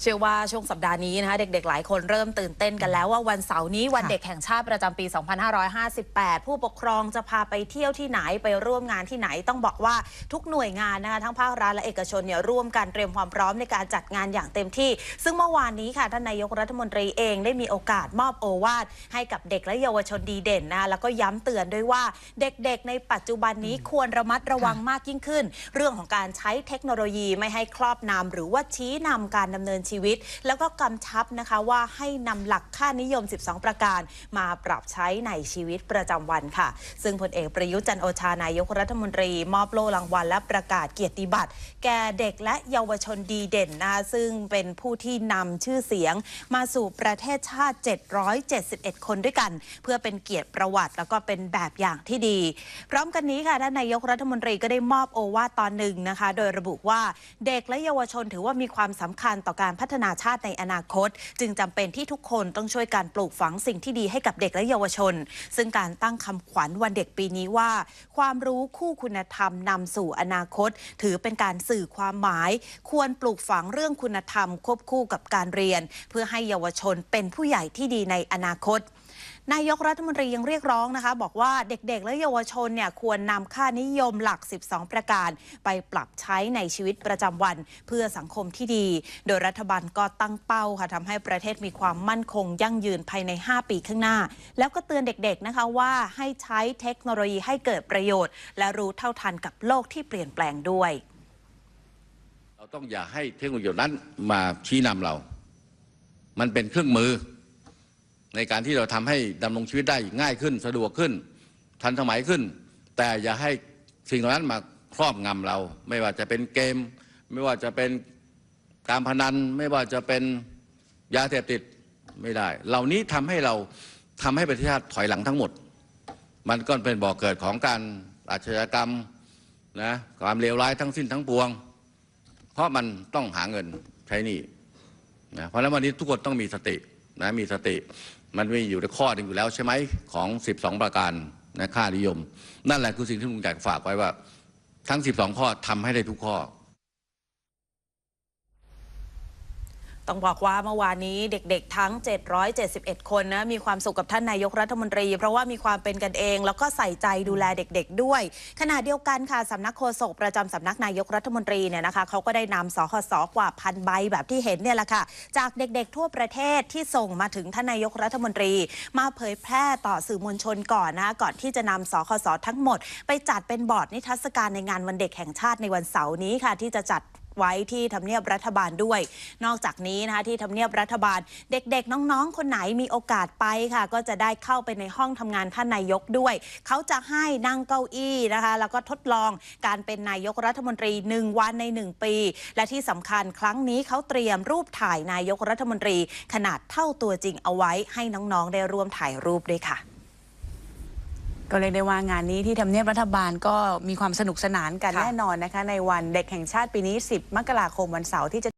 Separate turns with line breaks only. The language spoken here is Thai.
เชื่อว่าช่วงสัปดาห์นี้นะคะเด็กๆ หลายคนเริ่มตื่นเต้นกันแล้วว่าวันเสาร์นี้วันเด็กแห่งชาติประจำปี 2558 ผู้ปกครองจะพาไปเที่ยวที่ไหนไปร่วมงานที่ไหนต้องบอกว่าทุกหน่วยงานนะคะทั้งภาครัฐและเอกชนเนี่ยร่วมกันเตรียมความพร้อมในการจัดงานอย่างเต็มที่ ซึ่งเมื่อวานนี้ค่ะท่านนายกรัฐมนตรีเองได้มีโอกาสมอบโอวาทให้กับเด็กและเยาวชนดีเด่นนะคะแล้วก็ย้ำเตือนด้วยว่าเด็กๆ ในปัจจุบันนี้ควรระมัดระวังมากยิ่งขึ้น เรื่องของการใช้เทคโนโลยีไม่ให้ครอบนำหรือว่าชี้นำการดำเนินชีวิต แล้วก็กำชับนะคะว่าให้นำหลักค่านิยม 12 ประการ มาปรับใช้ในชีวิตประจำวันค่ะ ซึ่งพลเอกประยุทธ์จันโอชานายกรัฐมนตรี มอบโล่รางวัลและประกาศเกียรติบัตร แก่เด็กและเยาวชนดีเด่นนะคะซึ่งเป็นผู้ที่นำชื่อเสียง มาสู่ประเทศชาติ 771 คนด้วยกัน เพื่อเป็นเกียรติประวัติแล้วก็เป็นแบบอย่างที่ดี พร้อมกันนี้ค่ะท่านนายกรัฐมนตรีก็ได้มอบโอวาทตอนหนึ่งนะคะ โดยระบุว่าเด็กและเยาวชนถือว่ามีความสำคัญต่อการพัฒนาชาติในอนาคต จึงจำเป็นที่ทุกคนต้องช่วยการปลูกฝังสิ่งที่ดีให้กับเด็กและเยาวชน ซึ่งการตั้งคำขวัญวันเด็กปีนี้ว่า ความรู้คู่คุณธรรมนำสู่อนาคต ถือเป็นการสื่อความหมาย ควรปลูกฝังเรื่องคุณธรรม ควบคู่กับการเรียน เพื่อให้เยาวชนเป็นผู้ใหญ่ที่ดีในอนาคต นายกรัฐมนตรียังเรียกร้องนะคะ บอกว่าเด็กๆ และเยาวชนเนี่ยควรนำค่านิยมหลัก 12 ประการ ไปปรับใช้ในชีวิตประจำวัน เพื่อสังคมที่ดี โดยรัฐบาลก็ตั้งเป้าค่ะทำให้ประเทศมีความมั่นคงยั่งยืนภายใน 5 ปีข้างหน้า แล้วก็เตือนเด็กๆนะคะว่าให้ใช้เทคโนโลยีให้เกิดประโยชน์ และรู้เท่าทันกับโลกที่เปลี่ยนแปลงด้วย
เราต้องอย่าให้เทคโนโลยีนั้นมาชี้นำเรา มันเป็นเครื่องมือ ในการที่เราทำให้ดำรงชีวิตได้ง่ายขึ้น สะดวกขึ้น ทันสมัยขึ้น แต่อย่าให้สิ่งเหล่านั้นมาครอบงำเรา ไม่ว่าจะเป็นเกม ไม่ว่าจะเป็นการพนัน ไม่ว่าจะเป็นยาเสพติดไม่ได้ เหล่านี้ทำให้เราทำให้ประเทศชาติถอยหลังทั้งหมด มันก็เป็นบ่อกเกิดของการอาชญากรรมนะความเลวร้ายทั้งสิ้นทั้งปวง เพราะมันต้องหาเงินใช้หนี้นะเพราะฉะนั้นวันนี้ทุกคนต้องมีสตินะมีสติ มันมีอยู่ในข้อหนึ่งอยู่แล้วใช่ไหมของ 12 ประการนะค่านิยม นั่นแหละคือสิ่งที่ลุงอยากฝากไว้ว่า ทั้ง 12 ข้อทำให้ได้ทุกข้อ
ต้องบอกว่าเมื่อวานนี้เด็กๆ ทั้ง 771 คนนะมีความสุขกับท่านนายกรัฐมนตรี เพราะว่ามีความเป็นกันเอง แล้วก็ใส่ใจดูแลเด็กๆ ด้วย ขณะเดียวกันค่ะสำนักโฆษกประจำสำนักนายกรัฐมนตรีเนี่ยนะคะเขาก็ได้นำสคสกว่าพันใบแบบที่เห็นเนี่ยแหละค่ะ จากเด็กๆ ทั่วประเทศที่ส่งมาถึงท่านนายกรัฐมนตรี มาเผยแพร่ต่อสื่อมวลชนก่อนนะก่อนที่จะนำสคสทั้งหมด ไปจัดเป็นบอร์ดนิทรรศการในงานวันเด็กแห่งชาติในวันเสาร์นี้ค่ะ ที่จะจัด ไว้ที่ทำเนียบรัฐบาลด้วย นอกจากนี้นะคะที่ทำเนียบรัฐบาล เด็กๆ น้องๆ คนไหนมีโอกาสไปค่ะ ก็จะได้เข้าไปในห้องทำงานท่านนายกด้วย เขาจะให้นั่งเก้าอี้นะคะ แล้วก็ทดลองการเป็นนายกรัฐมนตรี 1 วันใน 1 ปี และที่สำคัญครั้งนี้เขาเตรียมรูปถ่ายนายกรัฐมนตรี ขนาดเท่าตัวจริงเอาไว้ให้น้องๆได้ร่วมถ่ายรูปด้วยค่ะ
ก็เรียกได้ว่างานนี้ที่ทำเนียบรัฐบาลก็มีความสนุกสนานกัน
ค่ะ
แน่นอนนะคะ ในวันเด็กแห่งชาติปีนี้ 10 มกราคมวันเสาร์ที่จะ